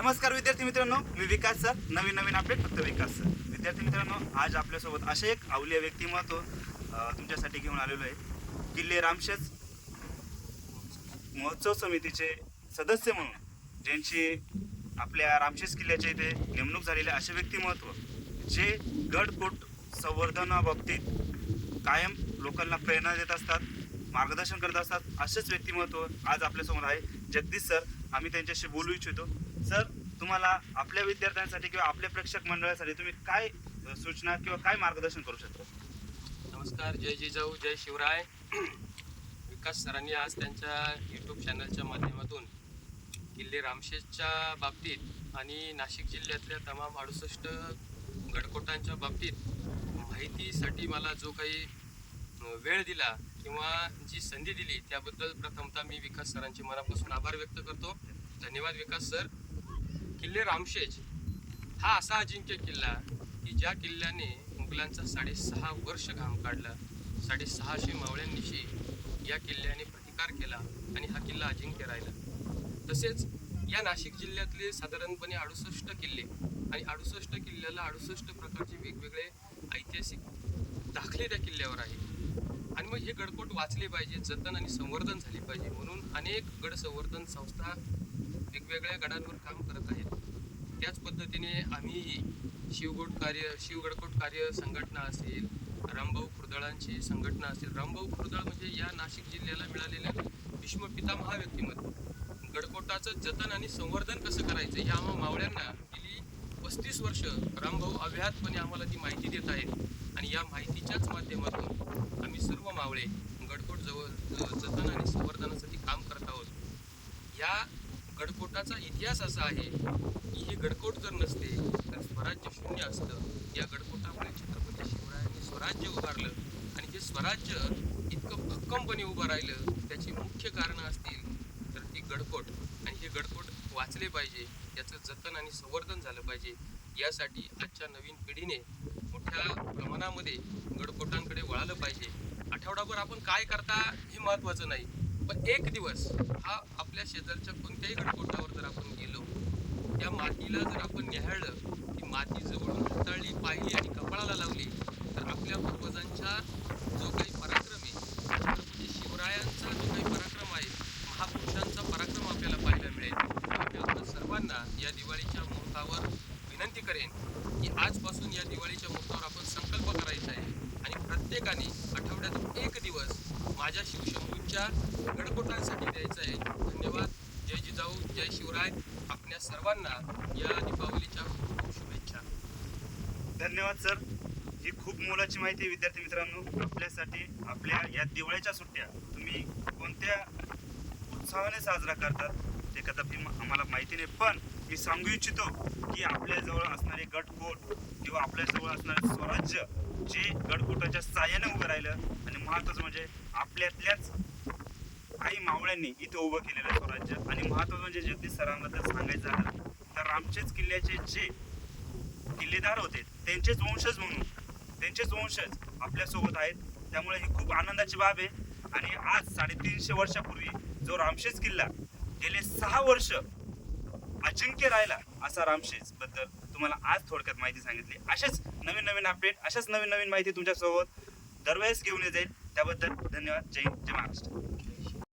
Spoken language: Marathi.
नमस्कार विद्यार्थी मित्रांनो मी विकास सर. नवीन नवीन अपडेट फक्त विकास सर. विद्यार्थी मित्रांनो आज आपल्यासोबत असे एक अवलीय व्यक्तिमत्व तुमच्यासाठी घेऊन आलेलो आहे. किल्ले रामशेज महोत्सव समितीचे सदस्य म्हणून ज्यांची आपल्या रामशेज किल्ल्याच्या इथे नेमणूक झालेले असे व्यक्तिमत्व जे गडकोट संवर्धनाबाबतीत कायम लोकांना प्रेरणा देत असतात मार्गदर्शन करत असतात असेच व्यक्तिमत्व आज आपल्यासमोर आहे. जगदीश सर आम्ही त्यांच्याशी बोलू इच्छितो. सर तुम्हाला आपल्या विद्यार्थ्यांसाठी किंवा आपल्या प्रेक्षक मंडळासाठी तुम्ही काय सूचना किंवा काय मार्गदर्शन करू शकता? नमस्कार जय जिजाऊ जय शिवराय. विकास सरांनी आज त्यांच्या यूट्यूब चॅनलच्या माध्यमातून किल्ले रामशेजच्या बाबतीत आणि नाशिक जिल्ह्यातल्या तमाम अडुसष्ट गडकोटांच्या बाबतीत माहितीसाठी मला जो काही वेळ दिला किंवा जी संधी दिली त्याबद्दल प्रथमतः मी विकास सरांचे मनापासून आभार व्यक्त करतो. धन्यवाद विकास सर. किल्ले रामशेज. हा असा अजिंक्य किल्ला की ज्या किल्ल्याने मुघलांचा साडेसहा वर्ष घाम काढला साडेसहाशे मावळ्यांनिशी या किल्ल्याने प्रतिकार केला आणि हा किल्ला अजिंक्य राहिला. तसेच या नाशिक जिल्ह्यातले साधारणपणे अडुसष्ट किल्ले आणि अडुसष्ट किल्ल्याला अडुसष्ट प्रकारचे वेगवेगळे ऐतिहासिक दाखले त्या किल्ल्यावर आहेत. आणि मग हे गडकोट वाचले पाहिजे जतन आणि संवर्धन झाले पाहिजे. म्हणून अनेक गड संवर्धन संस्था वेगवेगळ्या गडांवर काम करत आहेत. त्याच पद्धतीने आम्हीही शिवगोट कार्य शिवगडकोट कार्य संघटना असेल रामभाऊ खुर्दळांची संघटना असेल. रामभाऊ खुर्दळ म्हणजे या नाशिक जिल्ह्याला मिळालेल्या भीष्म पितामहा गडकोटाचं जतन आणि संवर्धन कसं करायचं या आम्हा मावळ्यांना गेली पस्तीस वर्ष रामभाऊ अव्याहतपणे आम्हाला ती माहिती देत आहेत. या माहितीच्याच माध्यमातून आम्ही सर्व मावळे गडकोट जवळ जतन आणि संवर्धनासाठी काम करत आहोत. या गडकोटाचा इतिहास असा आहे की हे गडकोट जर नसते तर स्वराज्य शून्य असतं. या गडकोटामुळे छत्रपती शिवरायांनी स्वराज्य उभारलं आणि हे स्वराज्य इतकं भक्कमपणे उभं राहिलं त्याची मुख्य कारणं असतील तर ती गडकोट. आणि हे गडकोट वाचले पाहिजे याचं जतन आणि संवर्धन झालं पाहिजे यासाठी आजच्या नवीन पिढीने मोठ्या गडकोटांकडे वळालं पाहिजे. आठवडाभर आपण काय करता हे महत्त्वाचं नाही. पण एक दिवस हा आपल्या शेजारच्या कोणत्याही गडकोटावर जर आपण गेलो त्या मातीला जर आपण निहाळलं ती माती जवळून हाताळली पाहिली आणि कपाळाला लावली तर आपल्या पूर्वजांचा जो काही पराक्रम आहे छत्रपती शिवरायांचा जो काही पराक्रम आहे महापुरुषांचा पराक्रम आपल्याला पाहायला मिळेल. आपल्या सर्वांना या दिवाळीच्या मुहूर्तावर विनंती करेन की आजपासून या दिवाळीच्या मुहूर्तावर आपण संकल्प करायचा आहे आणि प्रत्येकाने आठवड्यात एक दिवस माझ्या शिवशंभूंच्या गडकोटांसाठी द्यायचा आहे धन्यवाद. जय जिजाऊ जय शिवराय. आपल्या सर्वांना या दीपावलीच्या खूप खूप शुभेच्छा. धन्यवाद सर. ही खूप मोलाची माहिती विद्यार्थी मित्रांनो. आपल्यासाठी आपल्या या दिवाळीच्या सुट्ट्या तुम्ही कोणत्या उत्साहाने साजरा करतात ते कदापि आम्हाला माहिती नाही. पण मी सांगू इच्छितो की आपल्याजवळ असणारे गटकोट किंवा आपल्याजवळ असणारे स्वराज्य जे गडकोटाच्या साह्याने उभं राहिलं आणि महत्वाचं म्हणजे आपल्यातल्याच काही मावळ्यांनी इथे उभं केलेलं स्वराज्य. आणि महत्वाचं म्हणजे जगदीश सरांबद्दल सांगायचं झालं तर रामचेच किल्ल्याचे जे किल्लेदार होते त्यांचेच वंशज म्हणून त्यांचेच वंशज आपल्यासोबत आहेत. त्यामुळे ही खूप आनंदाची बाब आहे. आणि आज साडेतीनशे वर्षापूर्वी जो रामशेज किल्ला गेले सहा वर्ष अजिंक्य राहिला असा रामशेजबद्दल तुम्हाला आज थोडक्यात माहिती सांगितली. अशाच नवीन नवीन अपडेट अशाच नवीन नवीन माहिती तुमच्यासोबत दरवेळेस घेऊन येत. जाईल त्याबद्दल धन्यवाद. जय जय महाराष्ट्र.